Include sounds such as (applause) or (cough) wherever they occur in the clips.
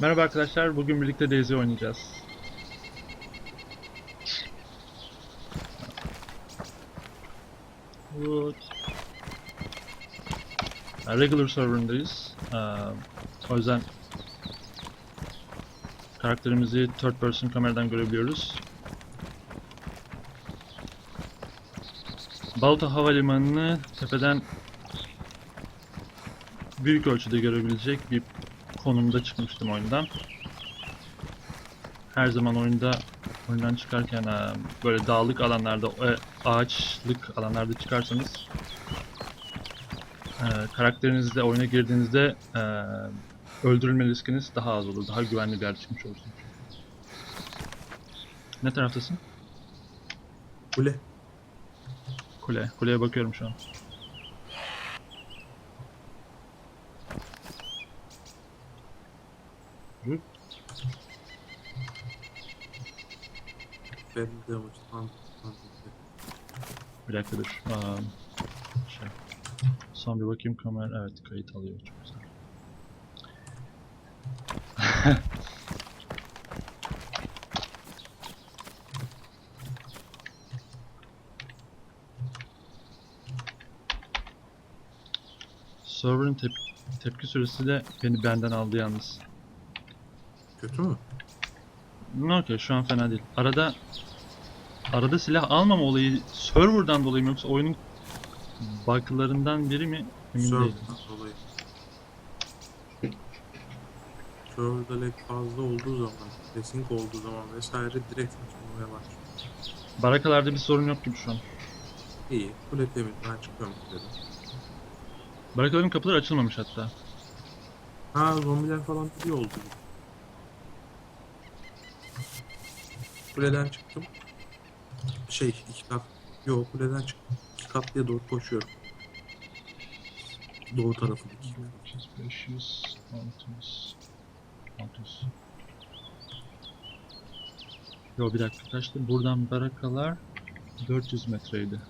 Merhaba arkadaşlar, bugün birlikte Daisy oynayacağız. Regular server'ındayız. Ee, o yüzden karakterimizi third person kameradan görebiliyoruz. Balta Havalimanı'nı tepeden büyük ölçüde görebilecek bir konumda çıkmıştım oyundan. Her zaman oyunda oyundan çıkarken e, böyle dağlık alanlarda, e, ağaçlık alanlarda çıkarsanız e, karakterinizle oyuna girdiğinizde öldürülme riskiniz daha az olur. Daha güvenli bir yerde çıkmış olursunuz. Ne taraftasın? Kule. Kule. Kuleye bakıyorum şu an. Hı? Ben de uçtan Bir dakika dur. Aa, şey. Son bir bakayım kamera. Evet kayıt alıyor. Çok güzel. (laughs) Server'ın tep- tepki süresi de beni benden aldı yalnız. Kötü mü? Ne okey şu an fena değil. Arada arada silah almama olayı serverdan dolayı mı yoksa oyunun bug'larından biri mi? Emin değilim. Server'dan dolayı. Server'da lag fazla olduğu zaman, pressing olduğu zaman vesaire direkt açılmaya başlıyor. Barakalarda bir sorun yok gibi şu an. İyi, kule temiz. Ben çıkıyorum kuleden. Barakaların kapıları açılmamış hatta. Ha zombiler falan iyi oldu. Kuleden çıktım. Şey, iki kat. Yo kuleden çıktım. İki katlıya doğru koşuyorum. Doğu tarafındaki. 500, 500, 600, 600. Yo bir dakika kaçtı? Buradan barakalar 400 metreydi.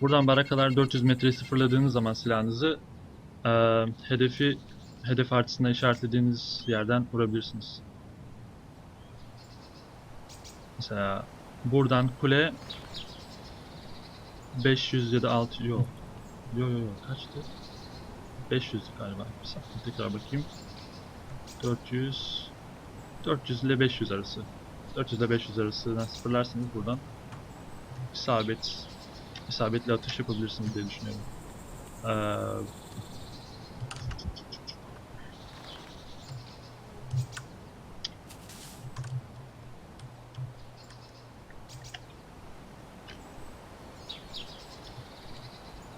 Buradan barakalar 400 metreyi sıfırladığınız zaman silahınızı eee, hedefi hedef artısına işaretlediğiniz yerden vurabilirsiniz. Mesela buradan kule 500 ya da 600 yok. Yo yo yo kaçtı? 500 galiba. Bir saniye tekrar bakayım. 400 400 ile 500 arası. 400 ile 500 arasından sıfırlarsınız buradan isabet isabetli atış yapabilirsiniz diye düşünüyorum. Ee,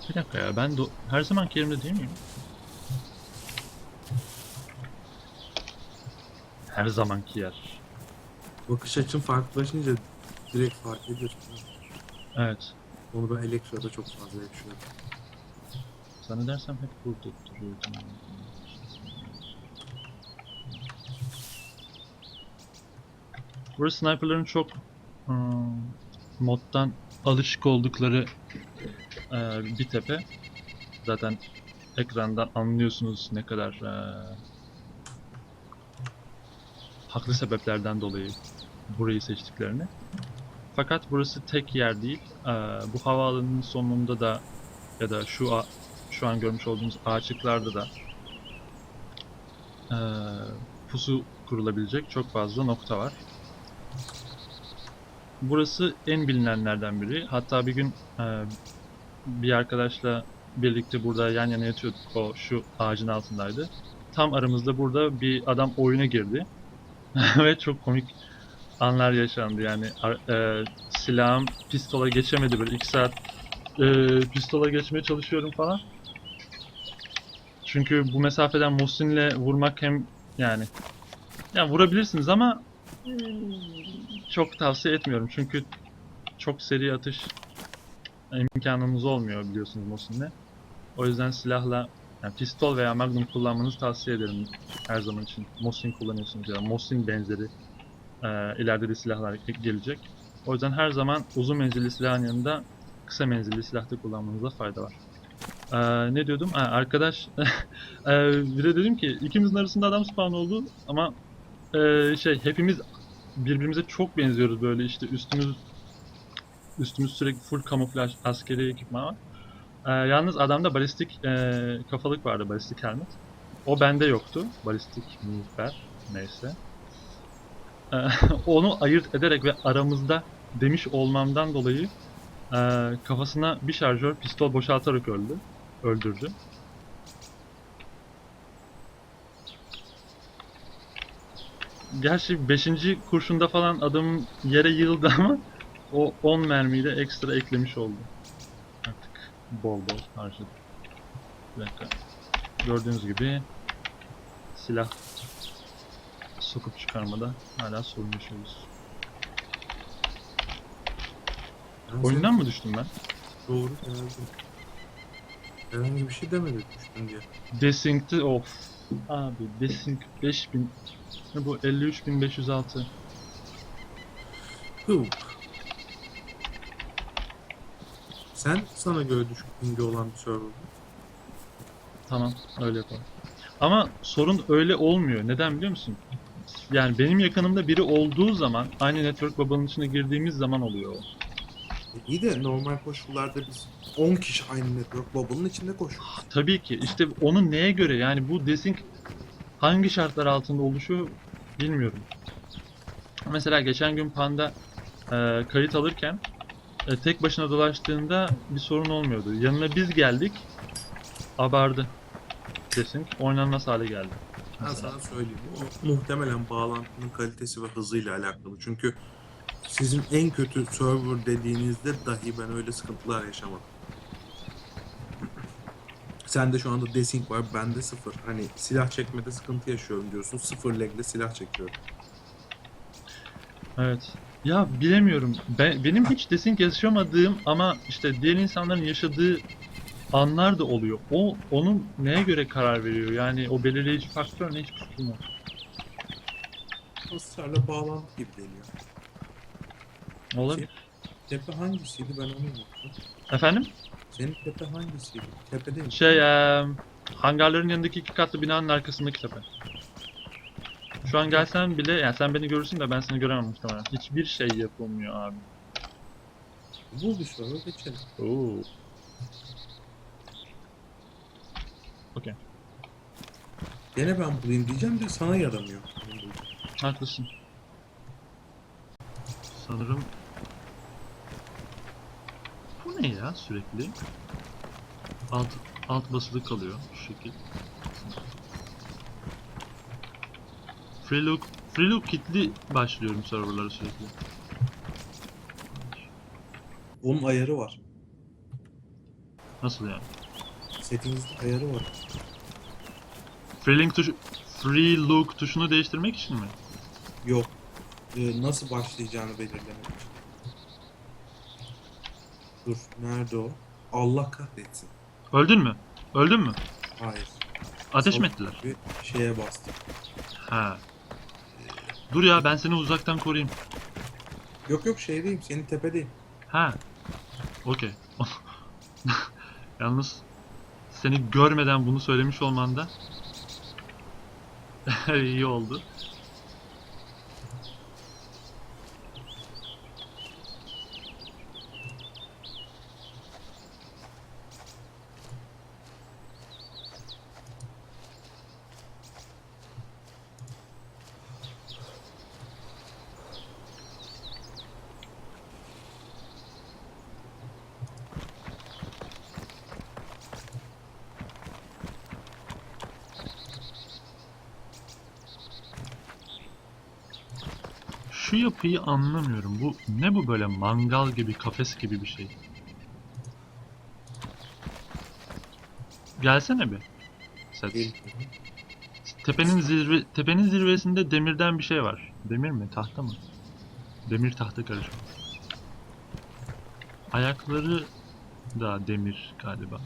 bir dakika ya ben her zamanki yerimde değil miyim? Her zamanki yer. Bakış açın farklılaşınca direkt fark ediyorsun. Evet. Onu ben Elektra'da çok fazla yaşıyorum. Zannedersem hep burada duruyordum. Burası sniperların çok hmm, moddan alışık oldukları eee, bir tepe. Zaten ekrandan anlıyorsunuz ne kadar eee, haklı sebeplerden dolayı burayı seçtiklerini. Fakat burası tek yer değil. Eee, bu havaalanının sonunda da ya da şu a- şu an görmüş olduğumuz ağaçlıklarda da eee, pusu kurulabilecek çok fazla nokta var. Burası en bilinenlerden biri. Hatta bir gün eee, bir arkadaşla birlikte burada yan yana yatıyorduk. O şu ağacın altındaydı. Tam aramızda burada bir adam oyuna girdi. (laughs) Ve çok komik anlar yaşandı. Yani eee, silahım pistola geçemedi böyle 2 saat eee, pistola geçmeye çalışıyorum falan. Çünkü bu mesafeden Mosin'le vurmak hem yani yani vurabilirsiniz ama çok tavsiye etmiyorum. Çünkü çok seri atış imkanınız olmuyor biliyorsunuz Mosin'le. O yüzden silahla yani pistol veya magnum kullanmanızı tavsiye ederim her zaman için. Mosin kullanıyorsunuz ya Mosin benzeri eee, ileride de silahlar gelecek. O yüzden her zaman uzun menzilli silahın yanında kısa menzilli silahta kullanmanızda fayda var. Ee, ne diyordum? Ha, arkadaş ee, (laughs) bir de dedim ki ikimizin arasında adam spawn oldu ama ee, şey hepimiz birbirimize çok benziyoruz böyle işte üstümüz üstümüz sürekli full kamuflaj askeri ekipman var. Ee, yalnız adamda balistik ee, kafalık vardı balistik helmet. O bende yoktu. Balistik miğfer neyse. Ee, (laughs) onu ayırt ederek ve aramızda demiş olmamdan dolayı ee, kafasına bir şarjör pistol boşaltarak öldü. Öldürdü. Gerçi 5. kurşunda falan adamın yere yığıldı ama o 10 mermiyi de ekstra eklemiş oldu. Artık bol bol harcadı. Bir dakika. Gördüğünüz gibi silah sokup çıkarmada hala sorun yaşıyoruz. Oyundan mı düştüm ben? Doğru geldim. Herhangi bir şey demedi düştün diye. Desync'ti of. Abi Desync 5000 ne bu 53506. Hıv. Sen sana göre düşük pingi olan bir server. Tamam öyle yapalım. Ama sorun öyle olmuyor. Neden biliyor musun? Yani benim yakınımda biri olduğu zaman aynı network bubble'ın içine girdiğimiz zaman oluyor o. E iyi de normal koşullarda biz 10 kişi aynı network bubble'ın içinde koşuyoruz. Tabii ki işte onun neye göre yani bu desync hangi şartlar altında oluşuyor bilmiyorum. Mesela geçen gün Panda e, kayıt alırken e, tek başına dolaştığında bir sorun olmuyordu. Yanına biz geldik abardı desync oynanmaz hale geldi. Ben Mesela. sana söyleyeyim. O muhtemelen bağlantının kalitesi ve hızıyla alakalı. Çünkü sizin en kötü server dediğinizde dahi ben öyle sıkıntılar yaşamadım. Sende şu anda desync var, bende sıfır. Hani silah çekmede sıkıntı yaşıyorum diyorsun. Sıfır legle silah çekiyorum. Evet. Ya bilemiyorum. Ben, benim hiç desync yaşamadığım ama işte diğer insanların yaşadığı anlar da oluyor. O onun neye göre karar veriyor? Yani o belirleyici faktör ne hiç fikrim yok. Israrla bağlantı gibi geliyor. Olabilir. Tepe hangisiydi ben onu unuttum. Efendim? Senin tepe hangisiydi? Tepe değil mi? Şey eee hangarların yanındaki iki katlı binanın arkasındaki tepe. Şu an gelsen bile yani sen beni görürsün de ben seni göremem muhtemelen. Hiçbir şey yapılmıyor abi. Bul bir server geçelim. Oo. Okey. Gene ben bulayım diyeceğim de sana yaramıyor. Haklısın. Sanırım bu ne ya sürekli? Alt alt basılı kalıyor şu şekil. Freelook Freelook kitli başlıyorum serverlara sürekli. Onun ayarı var. Nasıl yani? Settings'de ayarı var. Freelink tuşu Freelook tuşunu değiştirmek için mi? Yok. Ee, nasıl başlayacağını belirlemek için. Dur. Nerede o? Allah kahretsin. Öldün mü? Öldün mü? Hayır. Ateş mi ettiler? gibi şeye bastım. Ha. Dur ya ben seni uzaktan koruyayım. Yok yok şeydeyim. Senin tepedeyim. Ha. Okey. (laughs) Yalnız seni görmeden bunu söylemiş olman da (laughs) iyi oldu. Şu yapıyı anlamıyorum. Bu ne bu böyle mangal gibi, kafes gibi bir şey. Gelsene bir. Set. Tepenin zirve tepenin zirvesinde demirden bir şey var. Demir mi, tahta mı? Demir tahta karışımı. Ayakları da demir galiba.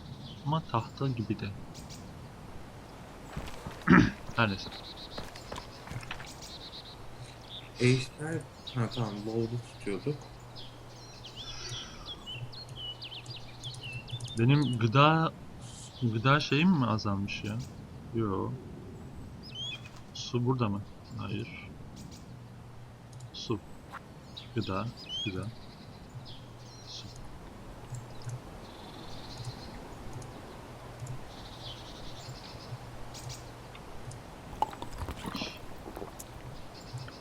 Ama tahta gibi de. (clears throat) Her neyse. Ejder... Ha tamam. Low'da tutuyorduk. Benim gıda Gıda şeyim mi azalmış ya? Yo. Su burada mı? Hayır. Su. Gıda. Gıda. Su.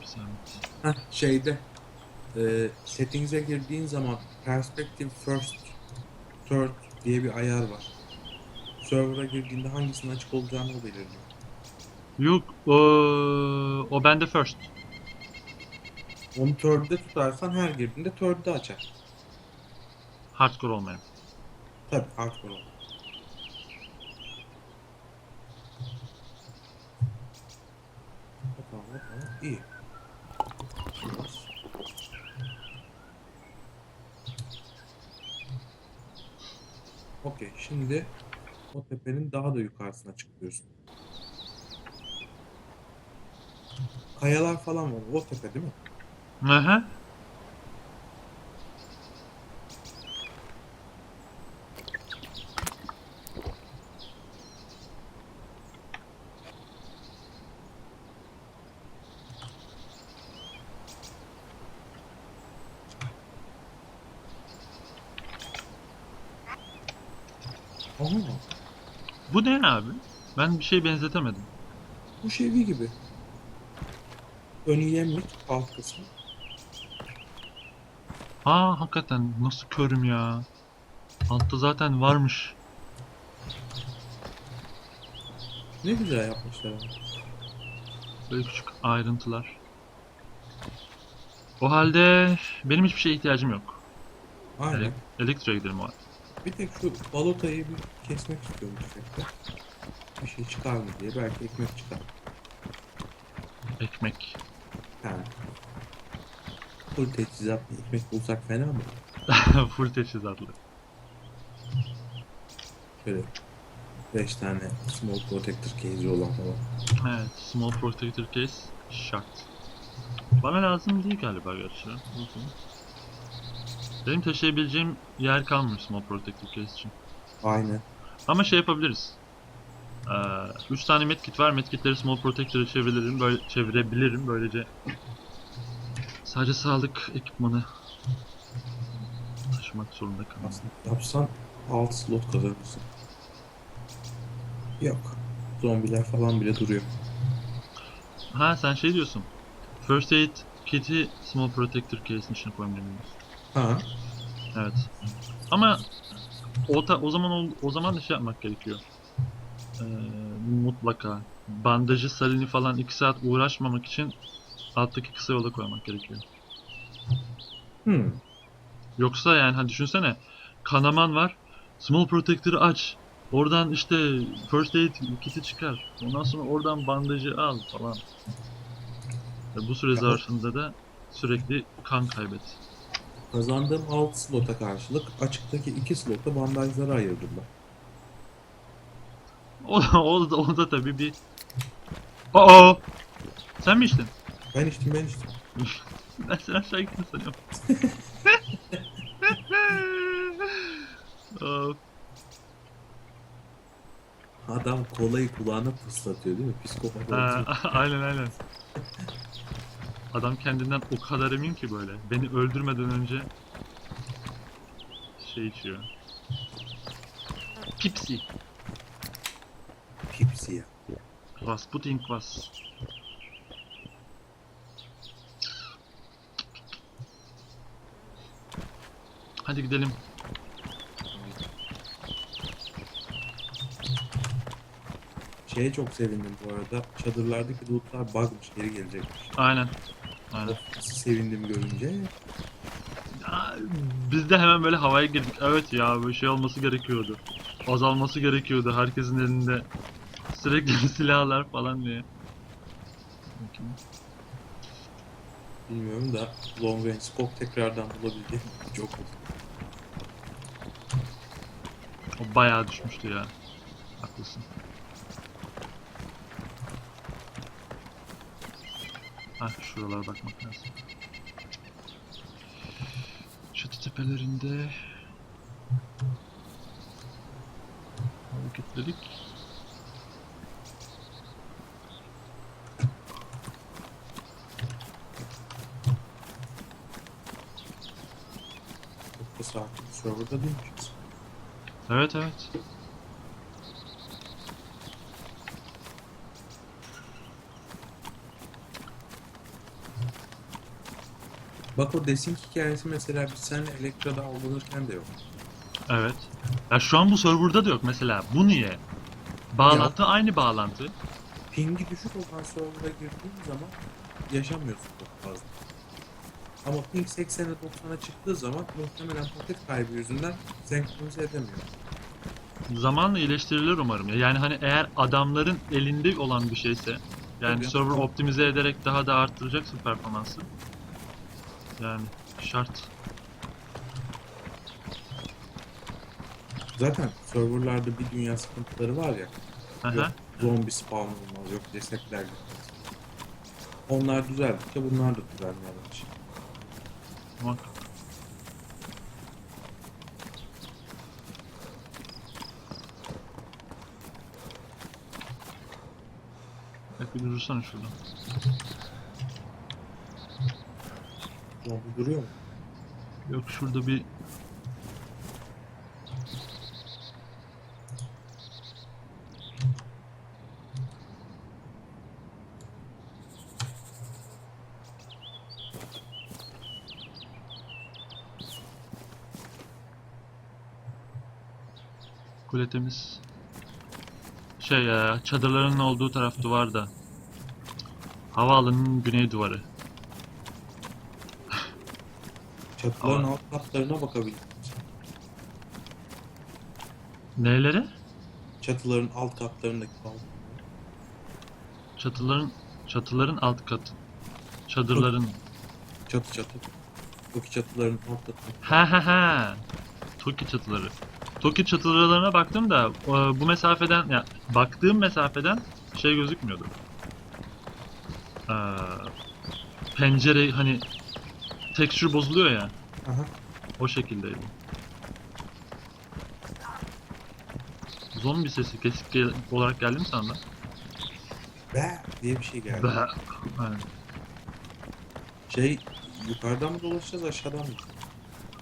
Bir zahmet. Heh, şeyde e, settings'e girdiğin zaman perspective first, third diye bir ayar var. Server'a girdiğinde hangisinin açık olacağını o belirliyor. Yok o, o bende first. Onu third'de tutarsan her girdiğinde third'de açar. Hardcore olmayan. Tabii hardcore olur. Bakalım bakalım. İyi. Biraz. Okey şimdi o tepenin daha da yukarısına çıkıyorsun. Kayalar falan var. O tepe değil mi? Aha. Aha. Bu ne abi? Ben bir şey benzetemedim. Bu Chevy gibi. Önü yemlik, alt kısmı. Aa hakikaten nasıl körüm ya. Altta zaten varmış. Ne güzel yapmışlar ama. Böyle küçük ayrıntılar. O halde benim hiçbir şeye ihtiyacım yok. Aynen. Ele elektriğe gidelim o halde. Bir tek şu balotayı bir kesmek istiyorum. Bir şey çıkar mı diye. Belki ekmek çıkar. Ekmek. Yani. Full teçhizatlı ekmek bulsak fena mı? (laughs) Full teçhizatlı. Şöyle 5 tane small protector case'i olan falan. Evet, small protector case şart. Bana lazım değil galiba gerçi. Olsun. Benim taşıyabileceğim yer kalmıyor small protector case için. Aynen. Ama şey yapabiliriz. 3 tane medkit var. Medkitleri small protector'a çeviririm. Böyle çevirebilirim. Böylece sadece sağlık ekipmanı taşımak zorunda kalmam. Aslında yapsan 6 slot kazanırsın. Yok. Zombiler falan bile duruyor. Ha sen şey diyorsun. First aid kit'i small protector case'in içine koymayı. Ha. Evet. Ama o, ta- o zaman o, o zaman da şey yapmak gerekiyor. Ee, mutlaka bandajı salini falan 2 saat uğraşmamak için alttaki kısa yola koymak gerekiyor. Hmm. Yoksa yani hani düşünsene kanaman var. Small protector'ı aç. Oradan işte first aid kit'i çıkar. Ondan sonra oradan bandajı al falan. Ve bu süre zarfında da sürekli kan kaybet. Kazandığım 6 slota karşılık açıktaki 2 slota bandajları ayırdım ben. O, o, da, o da tabii bir... Aa! Sen mi içtin? Ben içtim ben içtim. (laughs) Ben sen aşağı gittin sanıyorum. Aa, (laughs) Adam kolayı kulağına fıslatıyor değil mi? Psikopat ha, olduğu (laughs) aynen aynen. Adam kendinden o kadar emin ki böyle. Beni öldürmeden önce şey içiyor. Pipsi. Pipsi ya. Rasputin kvass. Hadi gidelim. Şeye çok sevindim bu arada. Çadırlardaki lootlar bugmış, geri gelecekmiş. Aynen. Aynen. Of, nasıl sevindim görünce. Ya, Biz de hemen böyle havaya girdik. Evet ya böyle şey olması gerekiyordu. Azalması gerekiyordu. Herkesin elinde sürekli silahlar falan diye. Bakayım. Bilmiyorum da long range scope tekrardan bulabildiğim çok. O bayağı düşmüştü ya. Haklısın. Hah şuralara bakmak lazım. Çatı tepelerinde hareketli dedik. Çok da serverda değilmişiz. Evet evet. Bak o desync hikayesi mesela biz seninle Elektra'da avlanırken de yok. Evet. Ya şu an bu serverda da yok mesela. Bu niye? Bağlantı aynı bağlantı. Ping'i düşük olan server'a girdiğin zaman yaşamıyorsun çok fazla. Ama ping 80'e 90'a çıktığı zaman muhtemelen paket kaybı yüzünden senkronize edemiyor. Zamanla iyileştirilir umarım ya. Yani hani eğer adamların elinde olan bir şeyse yani Tabii. server optimize ederek daha da arttıracaksın performansı. Yani şart. Zaten serverlarda bir dünya sıkıntıları var ya. Aha. Yok zombi spawn olmaz, yok cesetler gitmez. Onlar düzeldikçe bunlar da düzelmeye başlar. Bak. Bak bir durursana şurada. Zombi duruyor mu? Yok şurada bir Kule temiz. Şey ya, çadırların olduğu taraf duvarda. Havaalanının güney duvarı. Çatıların Ama- alt katlarına bakabildin mi? Neylere? Çatıların alt katlarındaki balkonlara. Çatıların çatıların alt katı. Çadırların. Çatı çatı. Yok çatıların alt katı. Ha ha ha. Toki çatıları. Toki çatılarına baktım da e, bu mesafeden ya baktığım mesafeden şey gözükmüyordu. Ee, pencere hani tekstür bozuluyor ya. Aha. O şekildeydi. Zombi sesi kesik gel- olarak geldi mi sana? Be diye bir şey geldi. Be. Aynen. Şey yukarıdan mı dolaşacağız aşağıdan mı?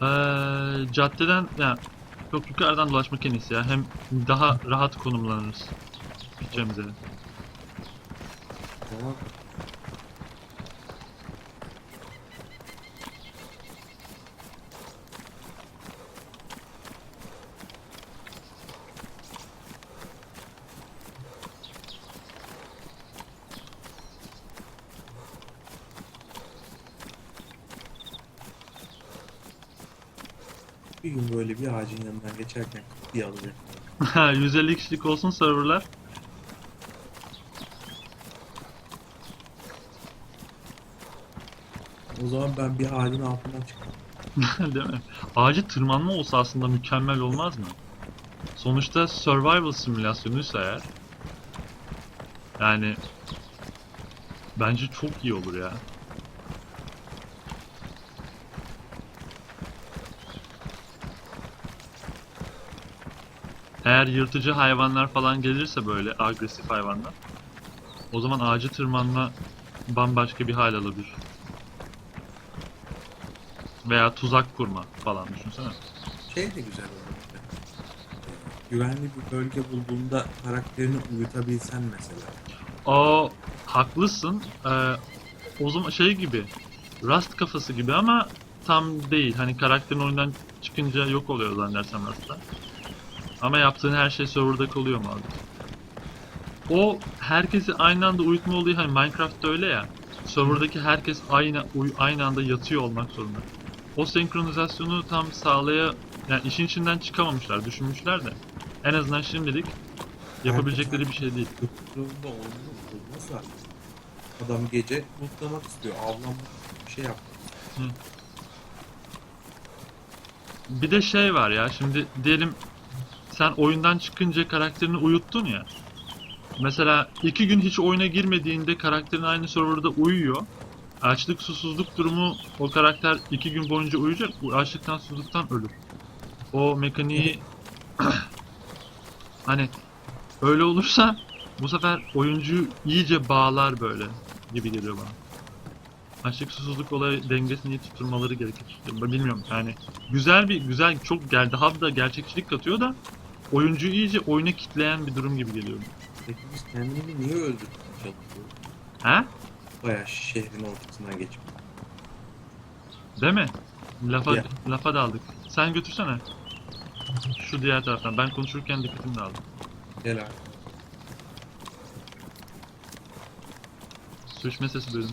Ee, caddeden ya yok yukarıdan dolaşmak en iyisi ya. Hem daha rahat konumlanırız. Gideceğimiz yere. Tamam. Bir gün böyle bir ağacın yanından geçerken diye alacak. 150 kişilik olsun serverlar. O zaman ben bir ağacın altından çıkarım. (laughs) Değil mi? Ağacı tırmanma olsa aslında mükemmel olmaz mı? Sonuçta survival simülasyonuysa eğer yani bence çok iyi olur ya. Eğer yırtıcı hayvanlar falan gelirse böyle agresif hayvanlar o zaman ağacı tırmanma bambaşka bir hal alabilir. Veya tuzak kurma falan düşünsene. Şey de güzel olur. işte. Güvenli bir bölge bulduğunda karakterini uyutabilsen mesela. O haklısın. Ee, o zaman şey gibi. Rust kafası gibi ama tam değil. Hani karakterin oyundan çıkınca yok oluyor zannedersem Rust'ta. Ama yaptığın her şey serverda kalıyor mu abi? O herkesi aynı anda uyutma olayı hani Minecraft'ta öyle ya. Serverdaki herkes aynı aynı anda yatıyor olmak zorunda. O senkronizasyonu tam sağlaya yani işin içinden çıkamamışlar, düşünmüşler de. En azından şimdilik yapabilecekleri bir şey değil. Durumda olmaz zaten. Adam gece mutlamak istiyor, avlanmak bir şey yap. Bir de şey var ya şimdi diyelim sen oyundan çıkınca karakterini uyuttun ya. Mesela iki gün hiç oyuna girmediğinde karakterin aynı serverda uyuyor. Açlık susuzluk durumu o karakter iki gün boyunca uyuyacak. Bu açlıktan susuzluktan ölür. O mekaniği (clears throat) hani öyle olursa bu sefer oyuncuyu iyice bağlar böyle gibi geliyor bana. Açlık susuzluk olayı dengesini iyi tutturmaları gerekir. Bilmiyorum yani güzel bir güzel çok gel daha da gerçekçilik katıyor da oyuncuyu iyice oyuna kitleyen bir durum gibi geliyor. Peki biz kendimizi niye öldürmeye çalışıyoruz? He? Bayağı şehrin ortasından geçip. Değil mi? Lafa Ya. lafa daldık. Sen götürsene. Şu diğer taraftan. Ben konuşurken dikkatim dağıldı. Gel abi. Sürüşme sesi duydum.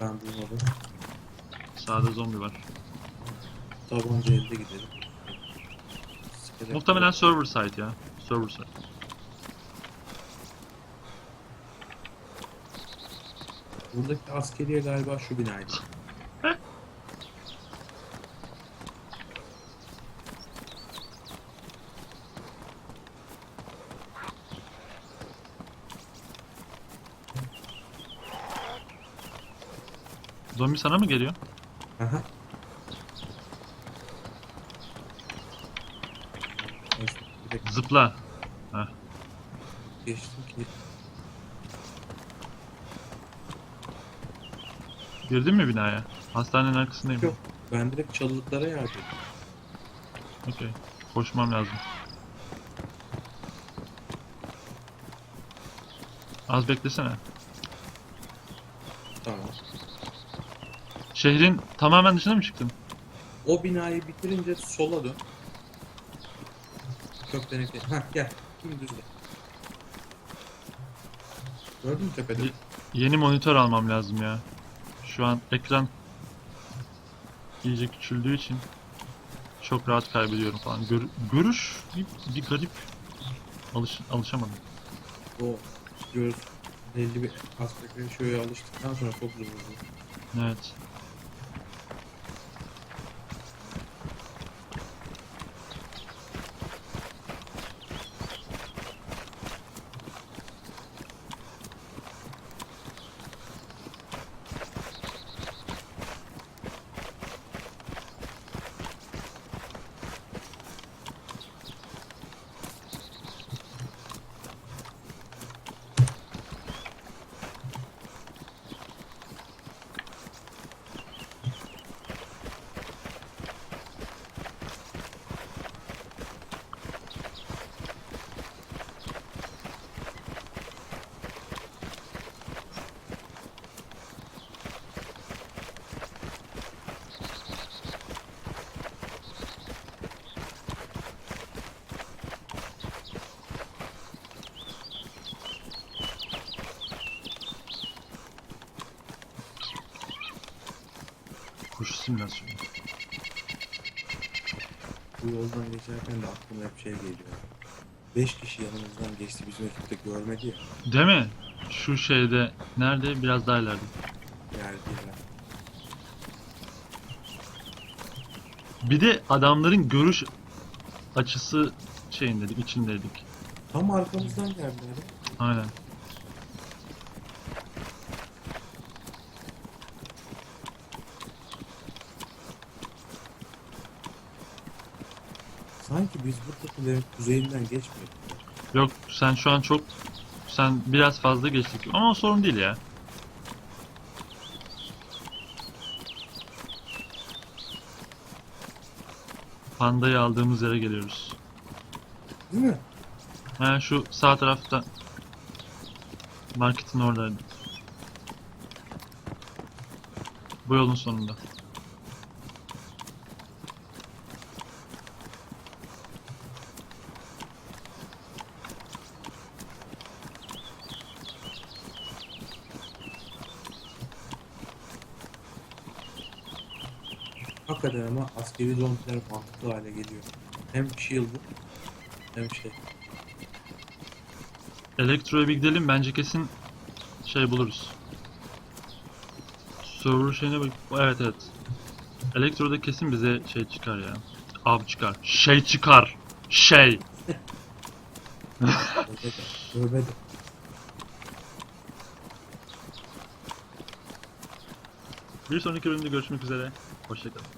Ben duymadım. Sağda zombi var. Tabanca elde gidelim. İskelet Muhtemelen var. server site ya. Server site. Buradaki askeriye galiba şu binaydı. Zombi sana mı geliyor? Aha. Neyse, Zıpla. geçtim ki Girdin mi binaya? Hastanenin arkasındayım. Yok. ben direkt çalılıklara yardım. Okey. Koşmam lazım. Az beklesene. Tamam. Şehrin tamamen dışına mı çıktın? O binayı bitirince sola dön. Köktenekte. Heh gel. Şimdi düz gel. Gördün mü tepede? Ye- Yeni monitör almam lazım ya. Şu an ekran iyice küçüldüğü için çok rahat kaybediyorum falan. Gör- görüş bir, bir garip. Alış alışamadım. O göz belli bir aspekt ratio'ya alıştıktan sonra çok zor oluyor. Evet. Simülasyonu. Bu yoldan geçerken de aklıma hep şey geliyor. 5 kişi yanımızdan geçti bizim ekipte görmedi ya. Değil mi? Şu şeyde nerede? Biraz daha ileride. Yerdiler. Bir de adamların görüş açısı şeyindeydik, içindeydik. Tam arkamızdan geldiler. Aynen. Sanki biz bu takımların kuzeyinden geçmiyorduk. Yok sen şu an çok sen biraz fazla geçtik ama sorun değil ya. Pandayı aldığımız yere geliyoruz. Değil mi? Ha şu sağ tarafta marketin oradaydı. Bu yolun sonunda. Hakikaten ama askeri zombiler mantıklı hale geliyor. Hem shield'ı hem şey. Elektro'ya bir gidelim bence kesin şey buluruz. Server şeyine bak. Evet evet. Elektro'da kesin bize şey çıkar ya. Av çıkar. Şey çıkar. Şey. Tövbe de. Bir sonraki bölümde görüşmek üzere. Hoşçakalın.